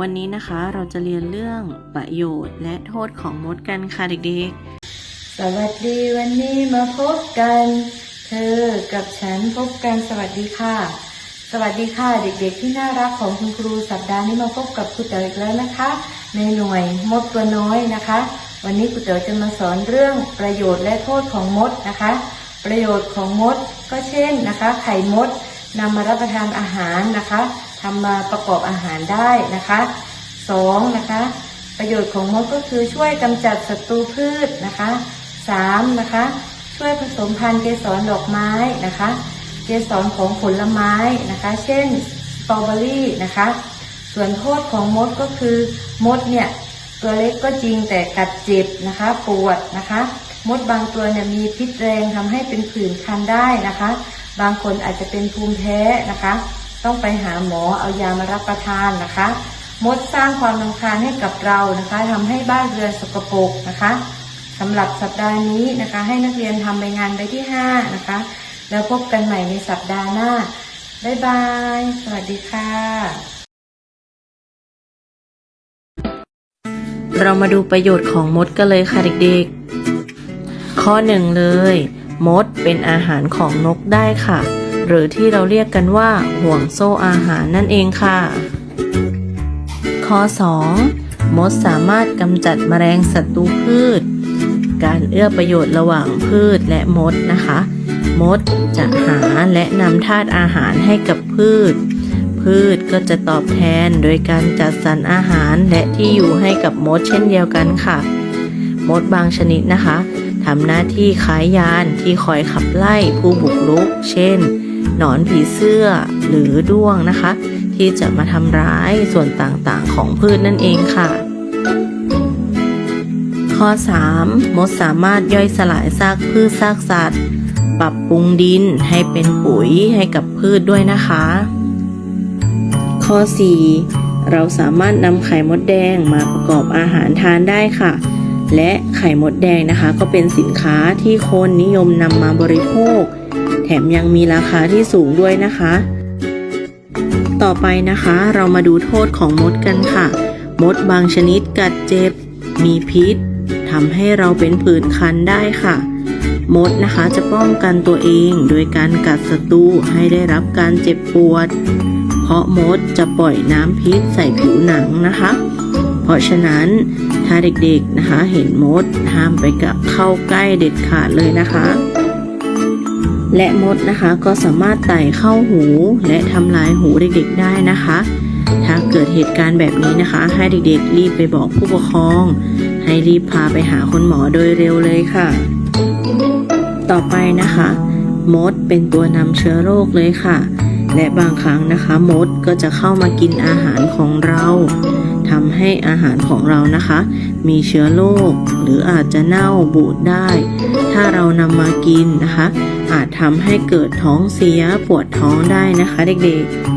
วันนี้นะคะเราจะเรียนเรื่องประโยชน์และโทษของมดกันค่ะเด็กๆ สวัสดีวันนี้มาพบกัน เธอกับฉันพบกันสวัสดีค่ะ สวัสดีค่ะเด็กๆ ที่น่ารักของคุณครูสัปดาห์นี้มาพบกับครูเต๋ออีกแล้วนะคะ ในหน่วยมดตัวน้อยนะคะ วันนี้ครูเต๋อจะมาสอนเรื่องประโยชน์และโทษของมดนะคะ ประโยชน์ของมดก็เช่นนะคะ ไข่มดนำมารับประทานอาหารนะคะ ทำมาประกอบอาหารได้นะคะสองนะคะ ประโยชน์ของมดก็คือช่วยกำจัดศัตรูพืชนะคะสามนะคะ ช่วยผสมพันธุ์เกสรดอกไม้นะคะ เกสรของผลไม้นะคะ เช่นสตรอเบอรี่นะคะ ส่วนโทษของมดก็คือมดเนี่ยตัวเล็กก็จริงแต่กัดเจ็บนะคะปวดนะคะ มดบางตัวเนี่ยมีพิษแรงทำให้เป็นผื่นคันได้นะคะ บางคนอาจจะเป็นภูมิแพ้นะคะ ต้องไปหาหมอเอายามารับประทานนะคะ มดสร้างความรำคาญให้กับเรานะคะทำให้บ้านเรือนสกปรกนะคะสำหรับสัปดาห์นี้นะคะ ให้นักเรียนทำใบงานใบที่ห้านะคะ แล้วพบกันใหม่ในสัปดาห์หน้าบ๊ายบาย สวัสดีค่ะ เรามาดูประโยชน์ของมดกันเลยค่ะเด็กๆ ข้อหนึ่งเลย มดเป็นอาหารของนกได้ค่ะ หรือที่เราเรียกกันว่าห่วงโซ่อาหารนั่นเองค่ะ ข้อ 2 มดสามารถกำจัดแมลงศัตรูพืช การเอื้อประโยชน์ระหว่างพืชและมดนะคะ มดจะหาและนำธาตุอาหารให้กับพืช พืชก็จะตอบแทนโดยการจัดสรรอาหารและที่อยู่ให้กับมดเช่นเดียวกันค่ะ มดบางชนิดนะคะทำหน้าที่คล้ายยานที่คอยขับไล่ผู้บุกรุก เช่น หนอนผีเสื้อหรือด้วงนะคะ ที่จะมาทำร้ายส่วนต่างๆของพืชนั่นเองค่ะ ข้อ 3 มดสามารถย่อยสลายซากพืชซากสัตว์ ปรับปรุงดินให้เป็นปุ๋ยให้กับพืชด้วยนะคะ ข้อ 4 เราสามารถนำไข่มดแดงมาประกอบอาหารทานได้ค่ะและไข่มดแดงนะคะ ก็เป็นสินค้าที่คนนิยมนำมาบริโภค แถมยังมีราคาที่สูงด้วยนะคะ ต่อไปนะคะเรามาดูโทษของมดกันค่ะ มดบางชนิดกัดเจ็บ มีพิษทำให้เราเป็นผื่นคันได้ค่ะ มดนะคะจะป้องกันตัวเองโดยการกัดศัตรูให้ได้รับการเจ็บปวด เพราะมดจะปล่อยน้ำพิษใส่ผิวหนังนะคะ เพราะฉะนั้นถ้าเด็กๆนะคะเห็นมดห้ามไปกับเข้าใกล้เด็ดขาดเลยนะคะ และมดนะคะก็สามารถไต่เข้าหูและทำลายหูเด็กๆได้นะคะ ถ้าเกิดเหตุการณ์แบบนี้นะคะ ให้เด็กๆ รีบไปบอกผู้ปกครอง ให้รีบพาไปหาคุณหมอโดยเร็วเลยค่ะ ต่อไปนะคะ มดเป็นตัวนำเชื้อโรคเลยค่ะ และบางครั้งนะคะ มดก็จะเข้ามากินอาหารของเรา ให้อาหารของเรานะคะ มีเชื้อโรคหรืออาจจะเน่าบูดได้ ถ้าเรานำมากินนะคะ อาจทำให้เกิดท้องเสียปวดท้องได้นะคะเด็กๆ